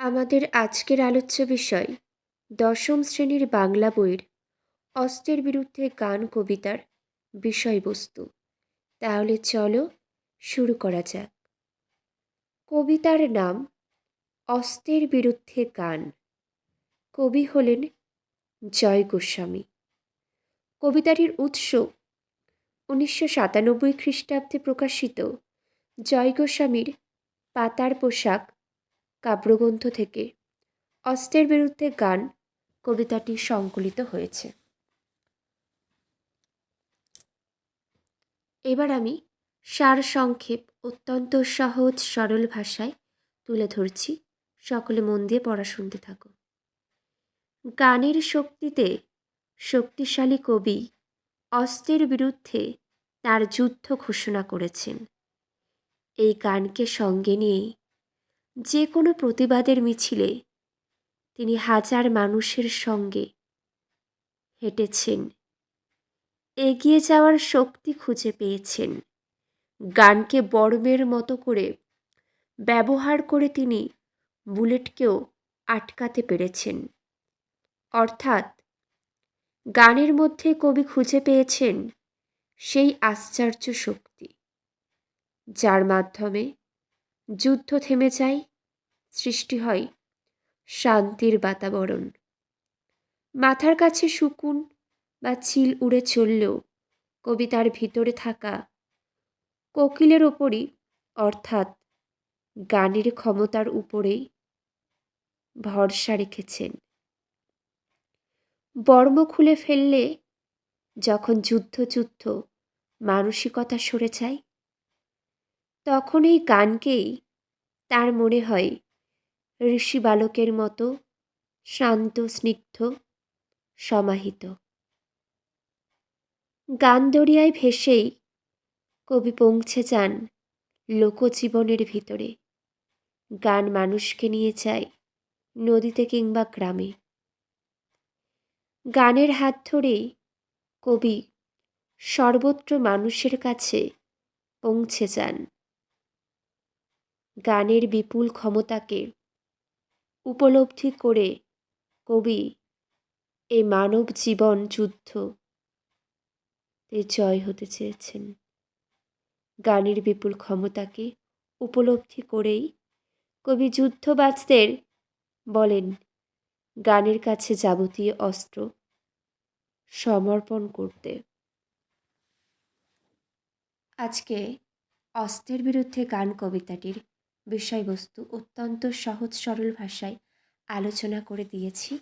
আমাদের আজকের আলোচ্য বিষয়, দশম শ্রেণির বাংলা বইয়ের অস্ত্রের বিরুদ্ধে গান কবিতার বিষয়বস্তু। তাহলে চলো শুরু করা যাক। কবিতার নাম, অস্ত্রের বিরুদ্ধে গান। কবি হলেন জয় গোস্বামী। কবিতাটির উৎস উনিশশো সাতানব্বই খ্রিস্টাব্দে প্রকাশিত জয় গোস্বামীর পাতার পোশাক কাব্যগ্রন্থ থেকে। অস্ত্রের বিরুদ্ধে গান, কবিতাটি সংকলিত হয়েছে। এবার আমি সার সংক্ষেপ অত্যন্ত সহজ, সরল ভাষায় তুলে ধরছি। সকলে মন দিয়ে পড়া শুনতে থাকো। গানের শক্তিতে শক্তিশালী কবি অস্ত্রের বিরুদ্ধে তার যুদ্ধ ঘোষণা করেছেন। এই গানকে সঙ্গে নিয়ে যে কোনো প্রতিবাদের মিছিলে তিনি হাজার মানুষের সঙ্গে হেঁটেছেন। এগিয়ে যাওয়ার শক্তি খুঁজে পেয়েছেন। গানকে বর্মের মতো করে ব্যবহার করে তিনি বুলেটকেও আটকাতে পেরেছেন। অর্থাৎ গানের মধ্যে কবি খুঁজে পেয়েছেন সেই আশ্চর্য শক্তি, যার মাধ্যমে যুদ্ধ থেমে যায় সৃষ্টি হয়। শান্তির বাতাবরণ। মাথার কাছে শুকুন বা চিল উড়ে চললেও কবিতার ভিতরে থাকা কোকিলের ওপরই, অর্থাৎ গানের ক্ষমতার উপরেই ভরসা রেখেছেন। বর্ম খুলে ফেললে যখন যুদ্ধ যুদ্ধ মানসিকতা সরে যায় তখন এই গানকেই তার মনে হয় ঋষি বালকের মতো শান্ত, স্নিগ্ধ, সমাহিত। গান দরিয়ায় ভেসেই কবি পৌঁছে যান লোকজীবনের ভিতরে। গান মানুষকে নিয়ে যায় নদীতে কিংবা গ্রামে। গানের হাত ধরেই কবি সর্বত্র মানুষের কাছে পৌঁছে যান। গানের বিপুল ক্ষমতাকে উপলব্ধি করে, কবি এই মানব জীবন যুদ্ধ। জয় হতে চেয়েছেন। গানের বিপুল ক্ষমতাকে উপলব্ধি করেই কবি যুদ্ধবাজদের বলেন, গানের কাছে যাবতীয় অস্ত্র সমর্পণ করতে। আজকে অস্ত্রের বিরুদ্ধে গান কবিতাটির বিষয়বস্তু অত্যন্ত সহজ, সরল ভাষায় আলোচনা করে দিয়েছি।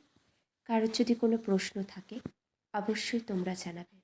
কারোর যদি কোনো প্রশ্ন থাকে, অবশ্যই তোমরা জানাবে।